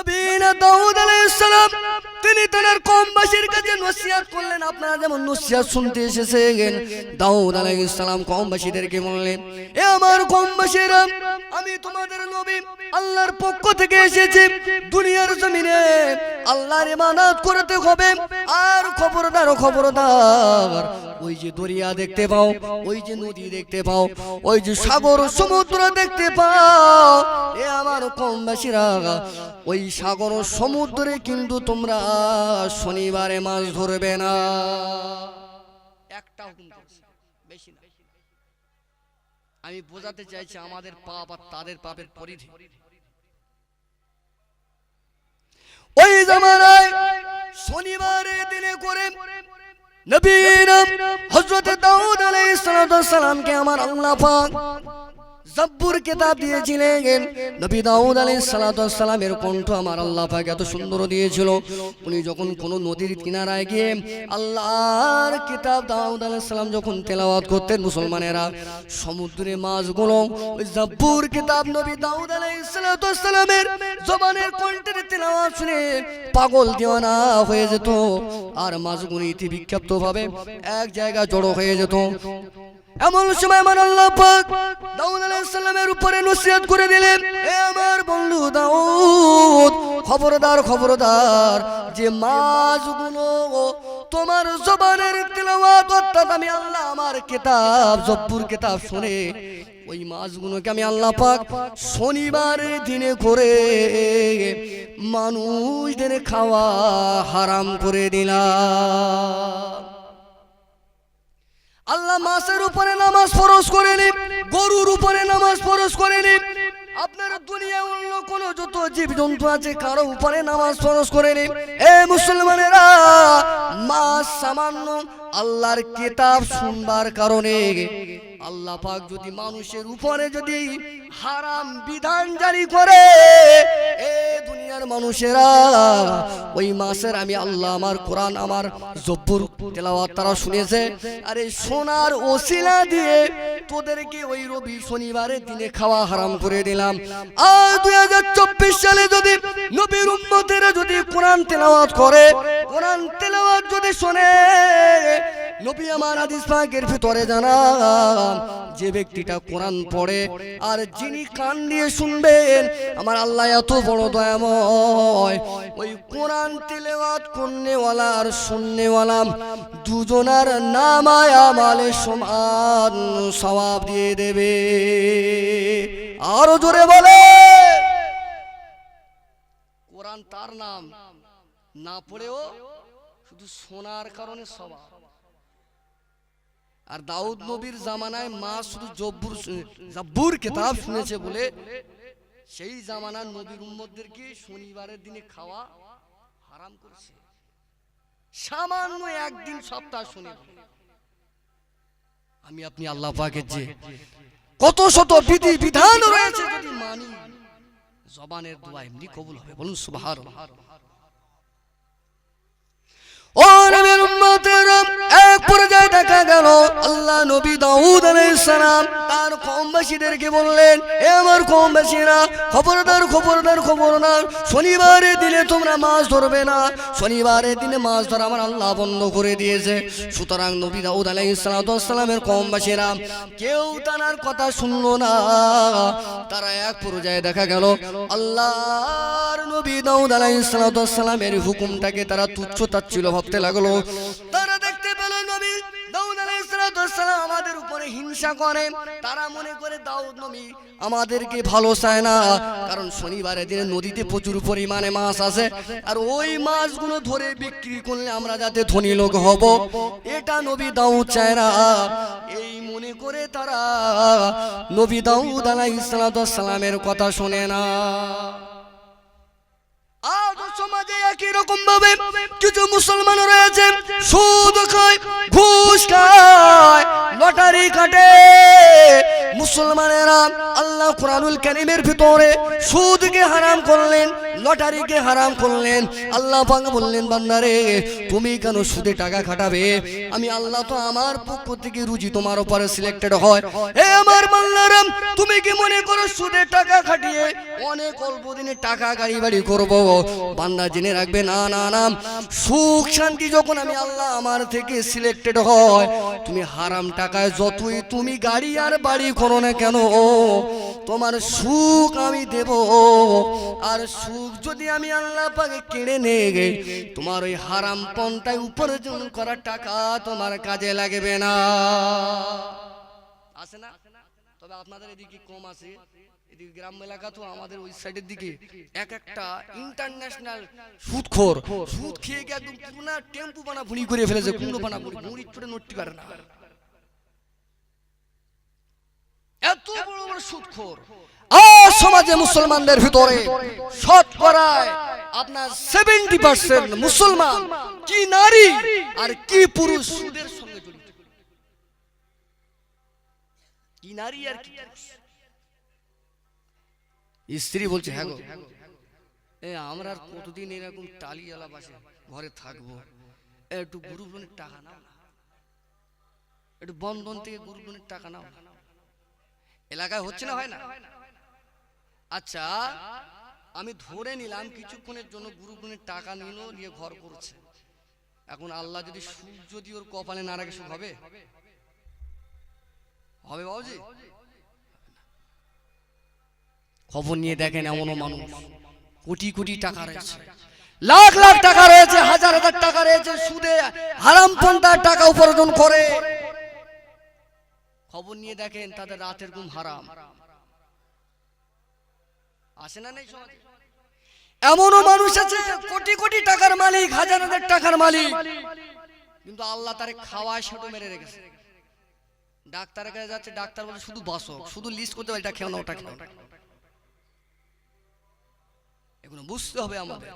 নবীন দাউদ আলাইহিস সালাম কমবাসীর কাছে নসিহত করলেন। আপনারা যেমন নসিহত শুনতে এসেছেন। এসেছি। আর খবরদার খবরদার, ওই যে দরিয়া দেখতে পাও, ওই যে নদী দেখতে পাও, ওই যে সাগর সমুদ্র দেখতে পাও। এ আমার কমবাসীরা ওই সাগর সমুদ্রে কিন্তু তোমরা শনিবারে মাছ ধরবে না। আমি বোঝাতে চাইছি আমাদের পাপ আর তাদের পাপের পরিধি। ওই জামানায় শনিবারে দিনে করে নবীন হযরত দাউদ আলাইহিস সালামকে আমার আল্লাহ পাক জব্বুর কেতাব দিয়েছিলেন। নবী দাউদ আলাইহিস সালামের কণ্ঠ আমার আল্লাহ পাক এত সুন্দর দিয়েছিল। উনি যখন কোনো নদীর কিনারায় গিয়ে আল্লাহর কিতাব দাউদ আলাইহিস সালাম যখন তেলাওয়াত করতেন মুসলমানেরা সমুদ্রে মাছগুলো ওই জব্বুর কিতাব নবী দাউদ আলাইহিস সালামের জবানের কণ্ঠের তেলাওয়াত শুনে পাগল দিওয়ানা হয়ে যেত। আর মাছগুলো ইতি বিক্ষিপ্ত ভাবে এক জায়গা জড়ো হয়ে যেত। এমন সময় আমার আল্লাহ পাক দাউদ আলাইহিস সালামের উপরে নসিহত করে দিলেন, এ আমার বন্ধু দাউদ, খবরদার খবরদার, যে মাছগুলো তোমার জবানের তেলাওয়াত, অর্থাৎ আমি আল্লাহ আমার কিতাব, জব্বুর কিতাব শুনে, ওই মাছগুলোকে আমি আল্লাহ পাক শনিবার দিনে করে মানুষদের খাওয়া হারাম করে দিলাম। আল্লাহ মাসের উপরে নামাজ ফরজ করেনি গরুর উপরে নামাজ ফরজ করেনি আপনার দুনিয়া অন্য কোন যত জীব জন্তু আছে, কারও উপরে নামাজ ফরজ করেনি এ মুসলমানেরা মাস সামান্য আল্লাহর কিতাব শুনবার কারণে আল্লাহ পাক যদি মানুষের উপরে যদি হারাম বিধান জারি করে দুনিয়ার মানুষেরা, ওই মাসের আমি আল্লাহ আমার কোরআন, আমার জব্বুর তেলাওয়াত তারা শুনেছে। আরে সোনার ওসিলা দিয়ে তোদেরকে ওই রবি শনিবারে দিনে খাওয়া হারাম করে দিলাম। আর দুই হাজার চব্বিশ সালে যদি নবীর উম্মতেরা যদি কোরআন তেলাওয়াত করে, কোরআন তেলাওয়াত যদি শোনে নবী আমার যে ব্যক্তিটা যিনি কান দিয়ে শুনবেন এত দুজনার নামায় সমান সওয়াব দিয়ে দেবে। আরও জোরে বলে। কোরআন তার নাম, না পড়েও শুধু শোনার কারণে সবাব আর দাউদ নবীর জামানায় মা শুধু জব্বুর জব্বুর কিতাব শুনেছে বলে সেই জামানার নবীর উম্মতদেরকে শনিবারের দিনে খাওয়া হারাম করেছে। সামান্য একদিন সপ্তাহ শুনে আমি আপনি আল্লাহ পাকের যে কত শত বিধি বিধান রয়েছে যদি মানি। জবানের দোয়া এমনি কবুল হবে। বলুন সুবহানাল্লাহ। ও নবীর উম্মতেরা এক পর্যায়ে দেখা গেল আল্লাহ নবী দাউদ আলাইহিস সালাম তার কমবাসীদেরকে বললেন, এ আমার কমবাসীরা, খবরদার খবরদার খবরদার, শনিবারের দিনে তোমরা মাছ ধরবে না। শনিবারের দিনে মাছ ধরা আমার আল্লাহ বন্ধ করে দিয়েছে। সুতরাং নবী দাউদ আলাইহিস সালামের কমবাসীরা কেউ তার কথা শুনল না। তারা এক পর্যায়ে দেখা গেল, আল্লাহর নবী দাউদ আলাইহিস সালামের হুকুমটাকে তারা তুচ্ছ তাচ্ছিল ভাবতে লাগল। তারা সালাম আমাদের উপরে হিংসা করে। তারা মনে করে, দাউদ নবী, আমাদেরকে ভালো চায় না। কারণ শনিবারের দিনে নদীতে প্রচুর পরিমাণে মাছ আছে। আর ওই মাছগুলো ধরে বিক্রি করলে আমরা যাতে ধনী লোক হব। এটা নবী দাউদ চায় না। এই মনে করে তারা নবী দাউদ আলাইহিস সালামের কথা শোনে না। সমাজে একই রকম ভাবে কিছু মুসলমান রয়েছে। সুদ খায়, ঘুষ খায়, লটারি কাটে। মুসলমানেরা আল্লাহ কোরআনুল কারিমের ভিতরে সুদকে হারাম করলেন। লটারিকে হারাম করলেন। আল্লাহ পাক বললেন, বান্দারে, তুমি কেন সুদে টাকা খাটাবে? আমি আল্লাহ তো আমার পক্ষ থেকে রুজি তোমার উপরে সিলেক্টেড হয়। এ আমার বান্দারাম, তুমি কি মনে করো সুদে টাকা খাটিয়ে অনেক অল্প দিনে টাকা গাড়ি বাড়ি করব? বান্দা জেনে রাখবে, না না না। সুখ শান্তি যখন আমি আল্লাহ আমার থেকে সিলেক্টেড হয়, তুমি হারাম টাকায় যতই তুমি গাড়ি আর বাড়ি করো না কেন, তোমার সুখ আমি দেব। আর সুখ যদি আমি আল্লাহ পাকে কেড়ে নিয়ে গে তোমার ওই হারাম পন্থায় উপার্জন করা টাকা তোমার কাজে লাগবে না। আছে না? তবে আপনাদের এদিকে কম আছে। এদিকে এলাকা তো আমাদের ওই সাইডের দিকে। এক একটা ইন্টারন্যাশনাল সুদখোর। সুদ খেয়ে গিয়ে টেম্পু করে ফেলেছে বানা না। এত বড় সুদখোর। আজ সমাজে মুসলমানদের ভিতরে শতকরায় আপনার সেভেন্টি পার্সেন্ট মুসলমান কি নারী আর কি পুরুষ? সঙ্গে জড়িত কি নারী আর স্ত্রী বলছে হ্যাঁ এ, আমরা আর কতদিন এরকম টালিয়ালা বাসে ঘরে থাকব? একটু গ্রুপ টাকা নাও। একটু বন্ধন থেকে গ্রুপ টাকা নাও। এলাকায় হচ্ছে না, হয় না? আচ্ছা আমি ধরে নিলাম কিছুক্ষণের জন্য গ্রুপ লোনের টাকা নিল, নিয়ে ঘর করছে। এখন আল্লাহ যদি সুখ যদি ওর কপালে না রাখে, সুখ হবে? হবে বাবুজি? খবর নিয়ে দেখেন এমনও মানুষ। কোটি কোটি টাকা রয়েছে। লাখ লাখ টাকা রয়েছে, হাজার হাজার টাকা রয়েছে, সুদে হারাম পন্থার টাকা উপার্জন করে। খবর নিয়ে দেখেন তাদের রাতের ঘুম হারাম। আসে না নেই সমাজে? এমনও মানুষ আছে কোটি কোটি টাকার মালিক হাজার হাজার টাকার মালিক। কিন্তু আল্লাহ তারে খাওয়ায় সেটু মেরে রেখেছে। ডাক্তারের কাছে যাচ্ছে ডাক্তার বলে শুধু বাসক শুধু লিস্ট করতে পারে এটা খেও না ওটা খেও এগুলো বুঝতে হবে আমাদের।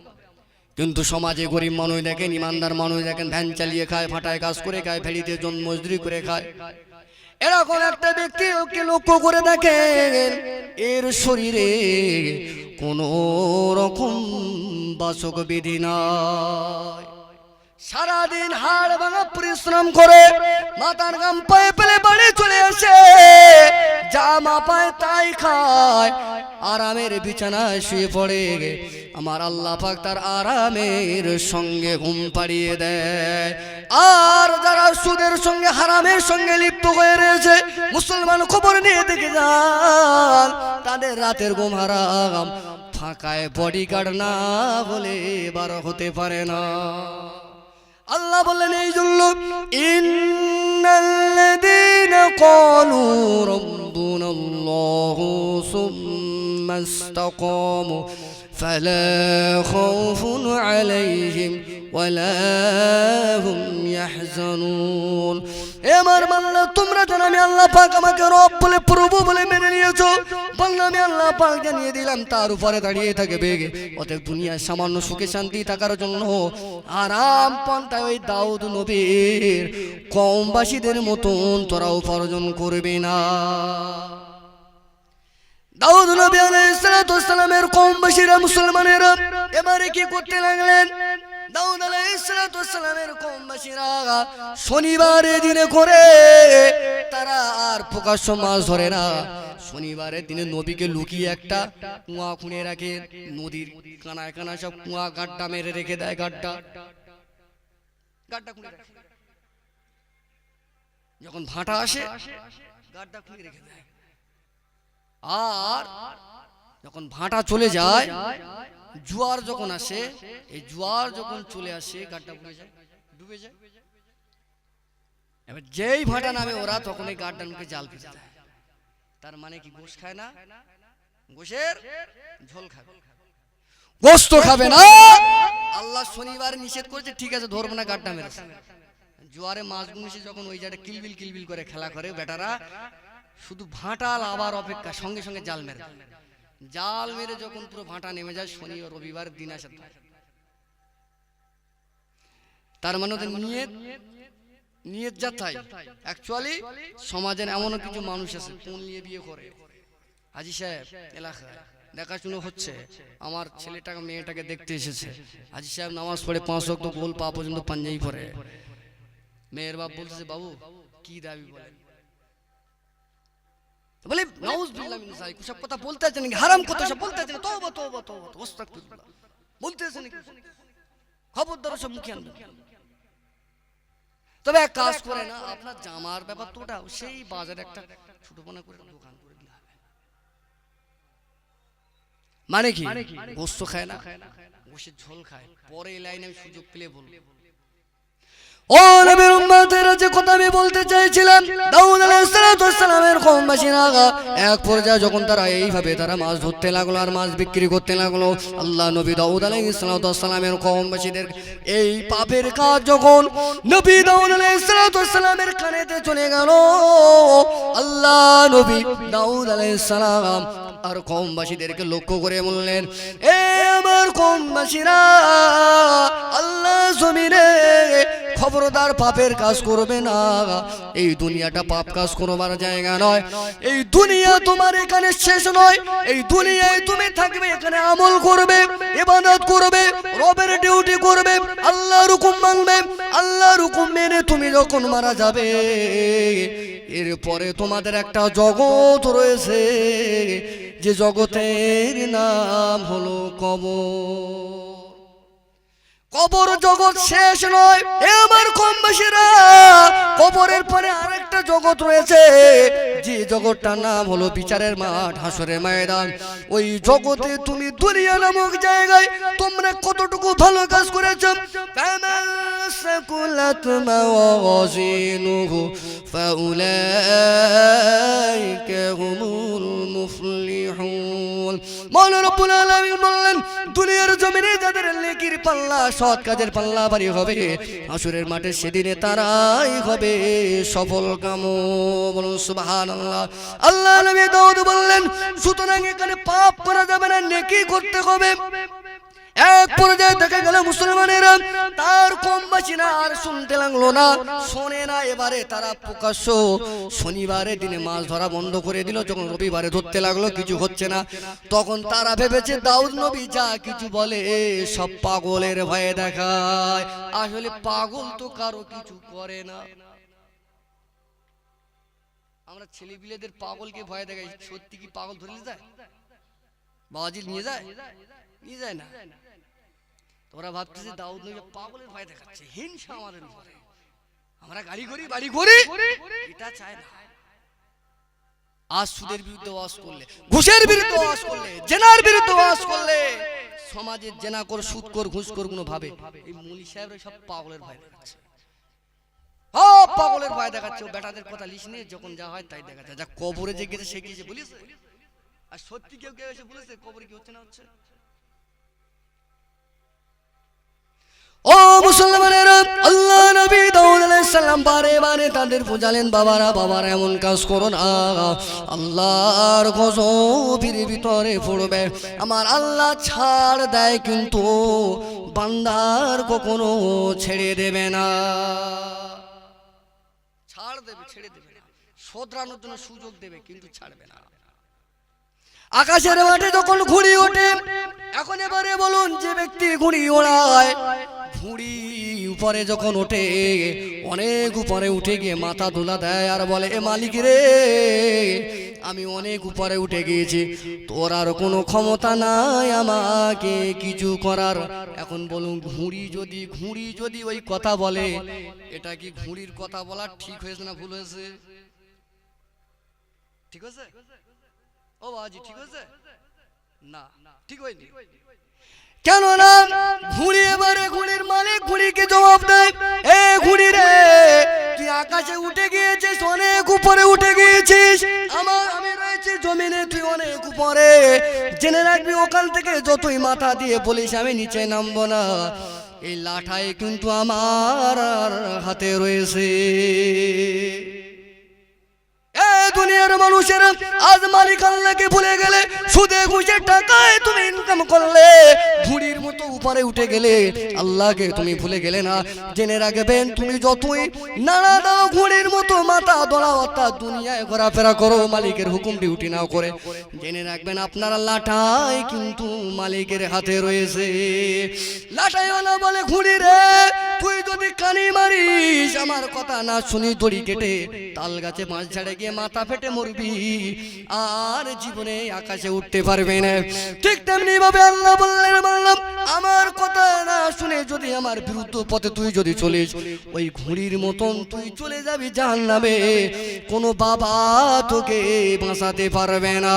কিন্তু সমাজে গরিব মানুষ দেখেন ইমানদার মানুষ দেখেন ভ্যান চালিয়ে খায় ফাটায় কাজ করে খায় ভেড়িতে জন মজদুরি করে খায়। এরকম একটা ব্যক্তি ওকে লক্ষ্য করে দেখেন এর শরীরে কোনো রকম বাসক বিধি নাই। সারাদিন হাড় ভাঙা পরিশ্রম করে মাথার গাম পায়ে পেলে বাড়ি চলে আসে। জামা পায় তাই খায়। আরামের বিছানায় শুয়ে পড়ে। আমার আল্লাহ পাক তার আরামের সঙ্গে ঘুম পাড়িয়ে দেয়। আর যারা সুদের সঙ্গে, হারামের সঙ্গে লিপ্ত হয়ে রয়েছে, মুসলমান খবর নিয়ে দেখে যান, তাদের রাতের ঘুম হারাম। ফাঁকায় বডিগার্ড না বলে বার হতে পারে না। আল্লাহ বললেন এই জন্য ইন্নাল্লাযীনা ক্বালু রাব্বুনা আল্লাহু সুম্মা ইসতাকামু ফালা খাউফুন আলাইহিম ওয়ালা হুম ইয়াহজানুন। এ আমার বাংলা তোমরা জানো আমি আল্লাহ পাক আমাকে রব বলে, প্রভু বলে পাক জানিয়ে দিলাম, তার উপরে দাঁড়িয়ে থাকে বেগে। অতএব দুনিয়ার সামান্য সুখে শান্তি থাকার জন্য আরাম পন্থায় ওই দাউদ নবীর কমবাসীদের মতন তোরা উপার্জন করবে না। দাউদ নবী আলাইহিসসালামের কমবাসীরা মুসলমানেরা এবারে কি করতে লাগলেন? দাউদ আলাইহিসসালামের কমবাসীরা শনিবারের দিনে করে তারা আর প্রকাশ্য মাছ ধরে না। শনিবারের দিনে নবীকে লুকিয়ে একটা কুয়া খুঁড়ে রাখে, নদীর কানায় কানায় সব কুয়া গাড্ডা মেরে রেখে দেয়, গাড্ডা। যখন ভাটা আসে, গাড্ডা খুঁড়ে রেখে দেয়। আর যখন ভাটা চলে যায় জোয়ার যখন আসে এই জোয়ার যখন চলে আসে গাড্ডা পড়ে যায় ডুবে যায়। এবার যেই ভাটা নামে ওরা তখন এই গাড্ডার মুখে জাল ফেলে দেয়। তার মানে কি গোশ খায় না? গোশের ঝোল খাবে। গোস্ত খাবে। না? আল্লাহ শনিবার নিষেধ করেছে ঠিক আছে ধরবো না গাড্ডা মেরেছে জোয়ারে মাছ গুনিসে যখন ওই জায়গায় কিলবিল কিলবিল করে খেলা করে বেটারা। শুধু ভাটাল আবার অপেক্ষা সঙ্গে সঙ্গে জাল মেরে। জাল মেরে যখন পুরো ভাটা নেমে যায়, শনি ও রবিবার দিন আসে তার। মানে ওদের নিয়ত নিয়ত যা তাই অ্যাকচুয়ালি সমাজের এমনও কিছু মানুষ আছে কোন নিয়ে বিয়ে করে। হাজি সাহেব, এলাকায় দেখাশুনো হচ্ছে, আমার ছেলেটাকে মেয়েটাকে দেখতে এসেছে। আজি সাহেব নামাজ পড়ে পাঁচ অক্ট গোল পা পর্যন্ত পাঞ্জাবি পরে। মেয়ের বাপ বলতেছে, বাবু, কি দাবি বলে? বলে নাউজ বিল্লাহ মিন যালিক সব কথা বলতে আছে নাকি? হারাম কথা সব বলতে আছে তওবা তওবা তওবা আস্তাগফিরুল্লাহ বলতে আছে নাকি? খবরদার সব মুখে আনবে। তবে এক কাজ করে না আপনার জামার ব্যাপার তো ওটা সেই বাজারে একটা ছোট মনে করে দোকান করে দিলে হবে। মানে কি? গোস্ত খায় না? গোসের ঝোল খায়। পরে লাইনে আমি সুযোগ পেলে বলব। ও নবীর উম্মতের যে কথা আমি বলতে চাইছিলাম, দাউদ আলাইহিস সালামের কওমবাসীরা এক পর্যায়ে যখন তারা এইভাবে তারা মাছ ধরতে লাগল আর মাছ বিক্রি করতে লাগল, আল্লাহ নবী দাউদ আলাইহিস সালামের কওমবাসীদের এই পাপের কাজ যখন নবী দাউদ আলাইহিস সালামের কানেতে চলে গেল, আল্লাহ নবী দাউদ আলাইহিস সালাম আর কমবাসীদেরকে লক্ষ্য করে বললেন, এ আমার কমবাসীরা, আল্লাহ জমিনে খবরদার পাপের কাজ করবে না। এই দুনিয়াটা পাপ কাজ করবার জায়গা নয়। এই দুনিয়া তোমার এখানে শেষ নয়। এই দুনিয়ায় তুমি থাকবে, এখানে আমল করবে, ইবাদত করবে, রবের ডিউটি করবে, আল্লাহর হুকুম মানবে, আল্লাহর হুকুম মেনে তুমি যখন মারা যাবে, এরপরে তোমাদের একটা জগৎ রয়েছে। যে জগতের নাম হলো কবর। কবর জগৎ শেষ নয়। এ আমার কম বেশিরা কবরের পরে আরেকটা জগৎ রয়েছে যে জগৎটার নাম হলো বিচারের মাঠ হাসরের ময়দান ওই জগতে তুমি দুনিয়া নামক জায়গায় তোমরা কতটুকু ভালো কাজ করেছো فمن ثقلت موازينه فأولئك هم المفلحون মৌলানা রব্বুল আলামিন বললেন দুনিয়ার জমিনে যাদের নেকির পাল্লা সৎ কাজের পাল্লা ভারী হবে আসুরের মাঠে সেদিনে তারাই হবে সফল কাম আল্লাহ নবী বললেন, সুতরাং এখানে পাপ করা যাবে না, নেকি করতে হবে। এক পর্যায়ে দেখা গেল মুসলমানেরা, তার কম বাসিনা আর শুনতে লাগল না। শোনে না, এবারে তারা প্রকাশ্য শনিবারে দিনে মাছ ধরা বন্ধ করে দিল, যখন রবিবারে ধরতে লাগল, কিছু হচ্ছে না। তখন তারা ভেবেছে, দাউদ নবী যা কিছু বলে সব পাগলের ভয়ে দেখায়। আসলে পাগল তো কারও কিছু করে না। আমরা ছেলেপিলেদের পাগলকে ভয় দেখাই, সত্যি কি পাগল ধরে যায়? বাবাজি নিয়ে যায়? নিয়ে যায় না। তোরা ভাবতেছে দাউদ নবী পাগলের ভয় দেখাচ্ছে, হিংসা আমাদের উপরে। আমরা গাড়ি করি বাড়ি করি, এটা চায় না। আজ সুদের বিরুদ্ধে ওয়াজ করলে, ঘুষের বিরুদ্ধে ওয়াজ করলে, জেনার বিরুদ্ধে ওয়াজ করলে, সমাজের জেনা কর, সুদ কর, ঘুষ কর কোনো ভাবে এই মুলি সাহেবরা সব পাগলের ভয় দেখাচ্ছে। পাগলের ভয় দেখাচ্ছে বেটাদের কথা লিস নিয়ে যখন যা হয় তাই দেখাচ্ছে। যা কবরে যে গেছে সে গিয়েছে বলিস আর সত্যি কেউ কেউ এসে বলেছে কবরে কি হচ্ছে না হচ্ছে? ও মুসলমানেরা আল্লাহ নবী দাউদ আলাইহিস সালাম বারে বারে তাদের বুঝালেন বাবারা বাবারা এমন কাজ করো না। আল্লাহর গজবের ভিতরে পড়বে। আমার আল্লাহ ছাড় দেয় কিন্তু বান্দার কখনো ছেড়ে দেবে না। ছাড় দেবে ছেড়ে দেবে না। শোধরানোর জন্য সুযোগ দেবে কিন্তু ছাড়বে না। আকাশের মাঠে যখন ঘুড়ি ওঠে এখন এবারে বলুন যে ব্যক্তি ঘুড়ি ওড়ায়। ঘুড়ি উপরে যখন ওঠে অনেক উপরে উঠে গিয়ে মাথা ধুলা দেয় আর বলে এ মালিক রে আমি অনেক উপরে উঠে গিয়েছি। তোর আর কোনো ক্ষমতা নাই আমাকে কিছু করার। এখন বলুন, ঘুড়ি যদি ঘুড়ি যদি ওই কথা বলে, এটা কি ঘুড়ির কথা বলা ঠিক হয়েছে না ভুল হয়েছে? ঠিক আছে ও বাজি ঠিক আছে না, ঠিক হয়নি। কেন না ঘুড়ি এবারে, ঘুড়ির মালিক, ঘুড়িকে জবাব দেয়, এ ঘুড়ি রে, তুই আকাশে উঠে গিয়েছিস জমিনে তুই অনেক উপরে। জেনে রাখবি ওখান থেকে যতই মাথা দিয়ে বলিস, আমি নিচে নামবো না। এই লাঠাই কিন্তু আমার হাতে রয়েছে। এ দুনিয়ার মানুষেরা আজ মালিক আল্লাহকে ভুলে গেলে সুদে ঘুষে টাকায় তুমি ইনকাম করলে, ঘুড়ির মতো উপরে উঠে গেলে আল্লাহকে তুমি ভুলে গেলে না। জেনে রাখবেন, তুমি যতই নাড়া দাও ঘুড়ির মতো মাথা দোলা অর্থাৎ দুনিয়ায় ঘোরাফেরা করো, মালিকের হুকুম ডিউটি নাও করে। জেনে রাখবেন, আপনার লাটাই কিন্তু মালিকের হাতে রয়েছে। লাটাইওয়ালা বলে, ঘুড়ি রে, তুই যদি কানি মারিস, আমার কথা না শুনি দড়ি কেটে তাল গাছে মাছ ঝাড়ে গিয়ে মাথা ফেটে মরবি। আর জীবনে আকাশে উঠতে পারবে না। ঠিক তেমনি ভাবে আল্লাহ বললেন বললাম আমার কথা না শুনে যদি আমার বিরুদ্ধ পথে তুই যদি চলিস ওই ঘুড়ির মতন তুই চলে যাবি জাহান নামে কোনো বাবা তোকে বাঁচাতে পারবে না।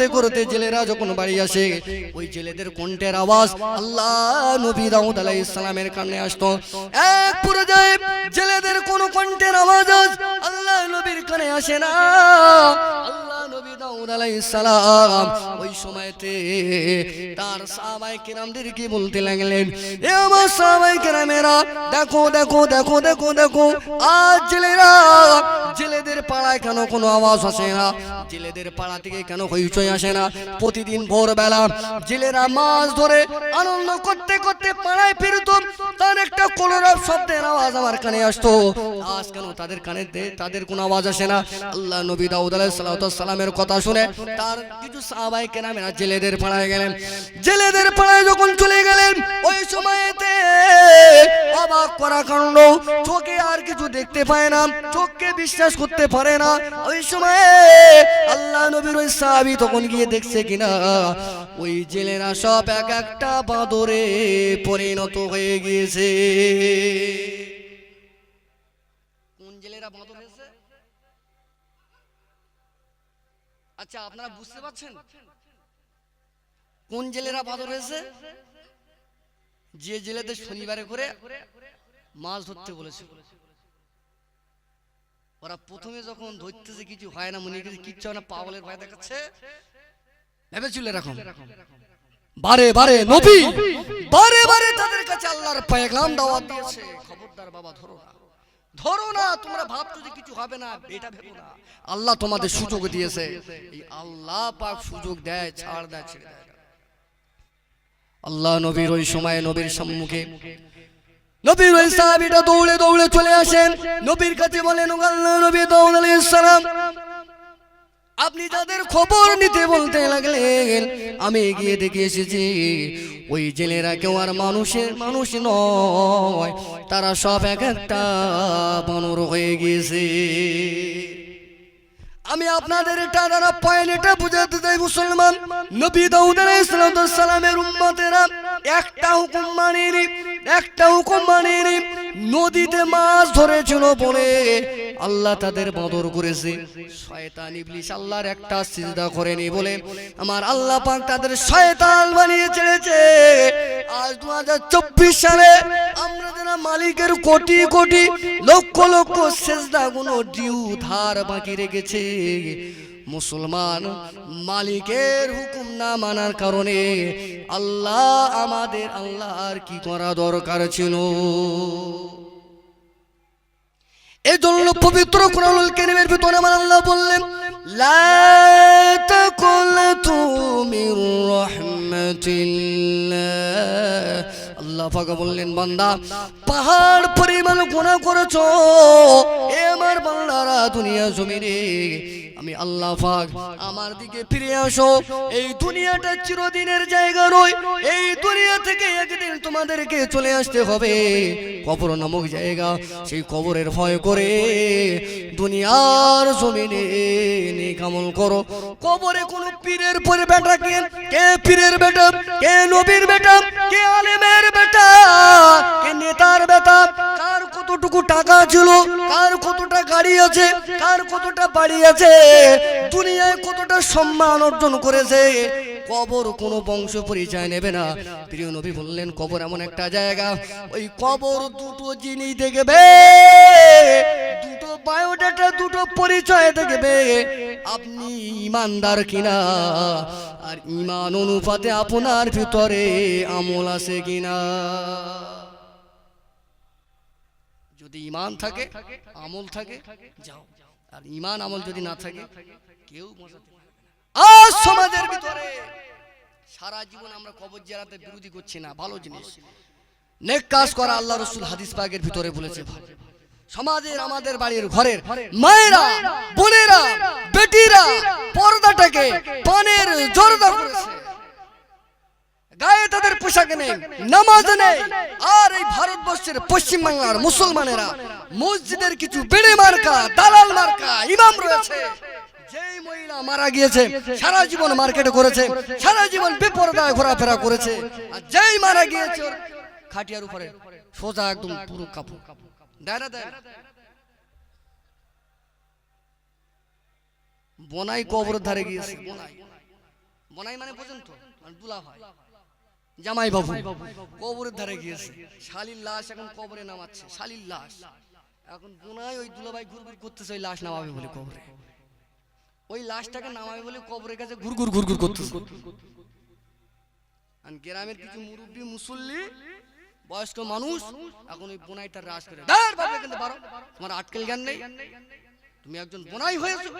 করতে করতে জেলেরা যখন বাড়ি আসে, ওই জেলেদের কণ্ঠের আওয়াজ আল্লাহ নবী দাউদ আলাইহিস সালামের কানে আসতো। এক পর্যায়ে জেলেদের কোন কণ্ঠের আওয়াজ আল্লাহ নবীর কানে আসে না। আল্লাহ নবী দাউদ ওই সময়তে তার সাহাবায়ে কেরামদেরকে বলতে লাগলেন, এ আমার কেরামেরা, দেখো দেখো দেখো দেখো দেখো, আজ জেলেরা, জেলেদের পাড়ায় কেন কোনো আওয়াজ আসে না? জেলেদের পাড়া থেকে কেন হইচই আসে না। প্রতিদিন ভোরবেলা জেলেরা মাছ ধরে আনন্দ করতে করতে পাড়ায় ফিরত। তার একটা কলরব শব্দের আওয়াজ আমার কানে আসতো। আজ কেন তাদের কানে তাদের কোনো আওয়াজ আসে না। আল্লাহ নবী দাউদ সালামের কথা শুনে তার কিছু সাহাবাই কেরামেরা জেলেদের পাড়ায় গেলেন। জেলেদের পাড়ায় যখন চলে গেলেন, ওই সময়তে অবাক করা কাণ্ড। চোখে আর কিছু দেখতে পায় না। চোখকে বিশ্বাস করতে পারে না। ওই সময়ে আল্লাহ নবীর ওই সাহাবি তখন গিয়ে দেখছে কিনা, ওই জেলেরা সব এক একটা বাঁদরে পরিণত হয়ে গিয়েছে। কোন জেলেরা বাঁদর হয়েছে? আচ্ছা আপনারা বুঝতে পারছেন? কোন জেলেরা বাঁদর হয়েছে? যে জেলেদের শনিবারে করে মাছ ধরতে বলেছে। ওরা প্রথমে যখন ধরতেছে কিছু হয় না মনে কিছু কিচ্ছু না পাগলের ভয় দেখাচ্ছে। ভেবেছিল এরকম। বারে বারে নবী বারে বারে তাদের কাছে আল্লাহর পায়গাম দাওয়াত দিয়েছে। খবরদার বাবা ধরো না। ধরো না তোমরা ভাবছ যে কিছু হবে না এটা ভেবো না। আল্লাহ তোমাদের সুযোগ দিয়েছে। এই আল্লাহ পাক সুযোগ দেয় ছাড় দেয় ছেড়ে দেয়। আল্লাহ নবীর ওই সময় নবীর সম্মুখে নবীর ওই সাহাবীটা দৌড়ে দৌড়ে চলে আসেন। নবীর কাছে বলেন "ও আল্লাহ নবী দাউদ আলাইহিস সালাম। আপনি যাদের খবর নিতে বলতে লাগলেন, আমি গিয়ে দেখে এসেছি, ওই জেলেরা কেউ আর মানুষের মানুষ নয়। তারা সব এক একটা বানর হয়ে গিয়েছে। আমি আপনাদের এটা দ্বারা পয়েন্ট এটা বুঝাতে চাই, মুসলমান। নবী দাউদ আলাইহিস সালামের উম্মতেরা একটা হুকুম মানেনি। একটা হুকুম মানেনি নদীতে মাছ ধরেছিল বলে আল্লাহ তাদের বদর করেছে। শয়তান ইবলিস আল্লাহর একটা সিজদা করেনি বলে আমার আল্লাহ পাক তাদের শয়তান বানিয়ে ছেড়েছে। আজ দু সালে আমরা যারা মালিকের কোটি কোটি লক্ষ লক্ষ সেজদা গুলো ডিউ ধার বাকি রেখেছে মুসলমান মালিকের হুকুম না মানার কারণে আল্লাহ আমাদের আল্লাহর কি করা দরকার ছিল? এই জন্য পবিত্র কোরআনুল কারীমের ভিতরে আমার আল্লাহ বললেন লা তাকুলতু মির রাহমাতিল্লাহ। আল্লাহ পাক বললেন, বান্দা, পাহাড় পরিমাণ গুনাহ করেছ। এ আমার বান্দারা দুনিয়া জমিনে, আমি আল্লাহ পাক আমার দিকে ফিরে আসো। এই দুনিয়াটা চিরদিনের জায়গা নয়, এই দুনিয়া থেকে একদিন তোমাদেরকে চলে আসতে হবে। কবর নামক জায়গা, সেই কবরের ভয় করে দুনিয়ার জমিনে নেক আমল করো। কবরে কোন পীরের পরে বেটা কে? কে পীরের বেটা? কে নবীর বেটা? কে আলেমের বেটা? কে নেতার বেতা কার কতটুকু টাকা ছিল? কার কতটা গাড়ি আছে? কার কতটা বাড়ি আছে? দুনিয়ায় কতটা সম্মান অর্জন করেছে? কবর কোনো বংশ পরিচয় নেবে না। প্রিয় নবী বললেন, কবর এমন একটা জায়গা। ওই কবর দুটো জিনিস দেখবে। পরিচয় দেখবে আপনি ইমানদার কিনা? আর ইমান অনুপাতে আপনার ভিতরে আমল আছে কিনা? যদি ইমান থাকে, আমল থাকে, যাও। আর ইমান আমল যদি না থাকে, কেউ। আজ সমাজের ভিতরে সারা জীবন আমরা কবর জেরাতে বিরোধী করছি না, ভালো জিনিস। নেক কাজ করা আল্লাহ রসুল হাদিস পাকের ভিতরে বলেছে ভালো। সমাজের আমাদের বাড়ির ঘরের মায়েরা বোনেরা বেটিরা পর্দাটাকে পানের জর্দা করেছে। গায়ে তাদের পোশাক নেই নামাজ নেই। আর এই ভারতবর্ষের পশ্চিম বাংলার মুসলমানেরা মসজিদের কিছু বেড়ে মার্কা দালাল মার্কা ইমাম রয়েছে। যেই মহিলা মারা গিয়েছে সারা জীবন মার্কেটে করেছে সারা জীবন বেপরদায় ঘোরাফেরা করেছে। আর যেই মারা গিয়েছে খাটিয়ার উপরে সোজা একদম পুরো কাপড়। কাপড়। দেয় না দেয় বনাই কবরের ধারে গিয়েছে। বনাই বনাই মানে পর্যন্ত? মানে দুলা জামাই বাবু। কবরের ধারে গিয়েছে। শালির লাশ এখন কবরে নামাচ্ছে। শালির লাশ। এখন বোনাই ওই দুলাভাই ঘুরঘুর করতেছে ওই লাশ নামাবে বলে কবরে। ওই লাশটাকে নামাবে বলে কবরের কাছে ঘুরঘুর ঘুরঘুর করতেছে। গ্রামের কিছু মুরব্বী মুসল্লি বয়স্ক মানুষ এখন ওই বোনাইটার রাস করে। দাঁড় বাবা কিন্তু পারো তোমার আটকেল জ্ঞান নেই। তুমি একজন বোনাই হয়েছো।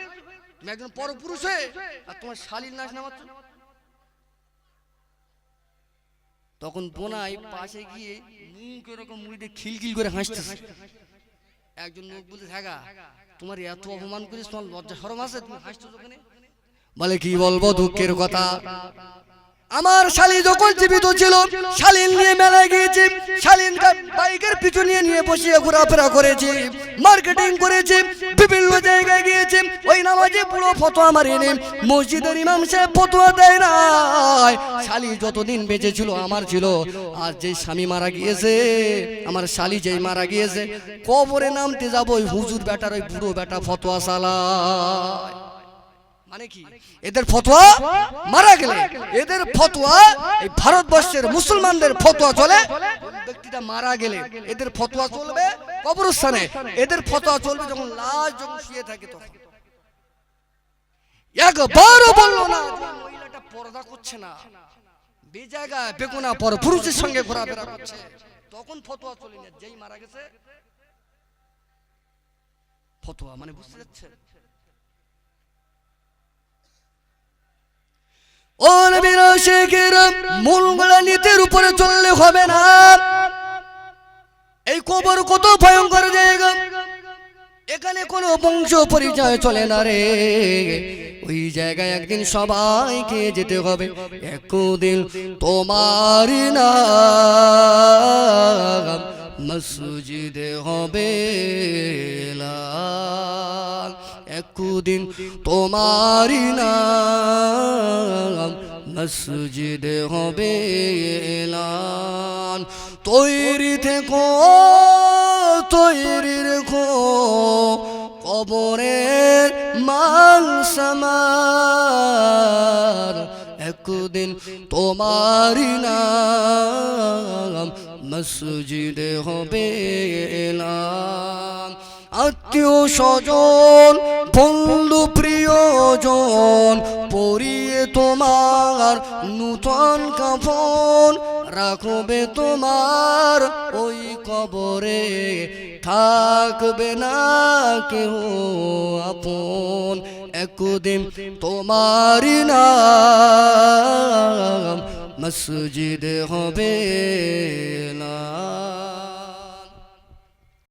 তুমি একজন পরপুরুষ হয়ে আর তোমার শালীর নাচ নামাচ্ছ তখন বোনাই পাশে গিয়ে মুখ এরকম মুড়িতে খিলখিল করে হাসতেছে একজন লোক বলতে থাকা তোমার এত অপমান করিস তোমার লজ্জা সরম আছে তুমি হাসছো ওখানে বলে কি বলব দুঃখের কথা। আমার শালি যখন জীবিত ছিল, শালিন নিয়ে মেলায় গিয়েছি শালিন বাইকের পিছু নিয়ে নিয়ে বসিয়ে ঘোরাফেরা করেছি মার্কেটিং করেছি, বিভিন্ন জায়গায় গিয়েছি, ওই নামাজে পুরো আমার এনে মসজিদের ইমাম সাহেব ফতোয়া দেয় না শালি যতদিন বেঁচে ছিল, আমার ছিল। আর যেই স্বামী মারা গিয়েছে, আমার শালি যেই মারা গিয়েছে, কবরে নামতে যাব ওই হুজুর বেটার, ওই বুড়ো বেটা ফতোয়া সালায় এদের ফতোয়া মারা গেলে। এদের ফতোয়া এই ভারতবর্ষের মুসলমানদের ফতোয়া চলে। ব্যক্তিটা মারা গেলে। এদের ফতোয়া চলবে কবরস্থানে। এদের ফতোয়া চলবে যখন লাশ যখন শুয়ে থাকে তখন। একবারও বলল না মহিলাটা পর্দা করছে না। বে জায়গায় বেগুনা পর পুরুষের সঙ্গে ঘোরাফেরা করছে। তখন ফতোয়া চলে না। যেই মারা গেছে ফতোয়া মানে বুঝতে যাচ্ছে শেখের উপরে চললে হবে না। এই কবর কত ভয়ঙ্কর জায়গা। এখানে কোনো বংশ পরিচয় চলে না রে। ওই জায়গায় একদিন সবাইকে যেতে হবে। একদিন তোমার না মসজিদে হবে লাল। একদিন তোমার নাম মসজিদে হবে এলান। তৈরি থেকো, তৈরি রেখো, কবরের মান সামার একদিন তোমার নাম মসজিদে হবে এলান। আত্মীয় স্বজন, বন্ধু প্রিয়জন, পরিয়ে তোমার নূতন কাফন, রাখবে তোমার ওই কবরে, থাকবে না কেউ আপন। একদিন তোমার নাম মসজিদ হবে না।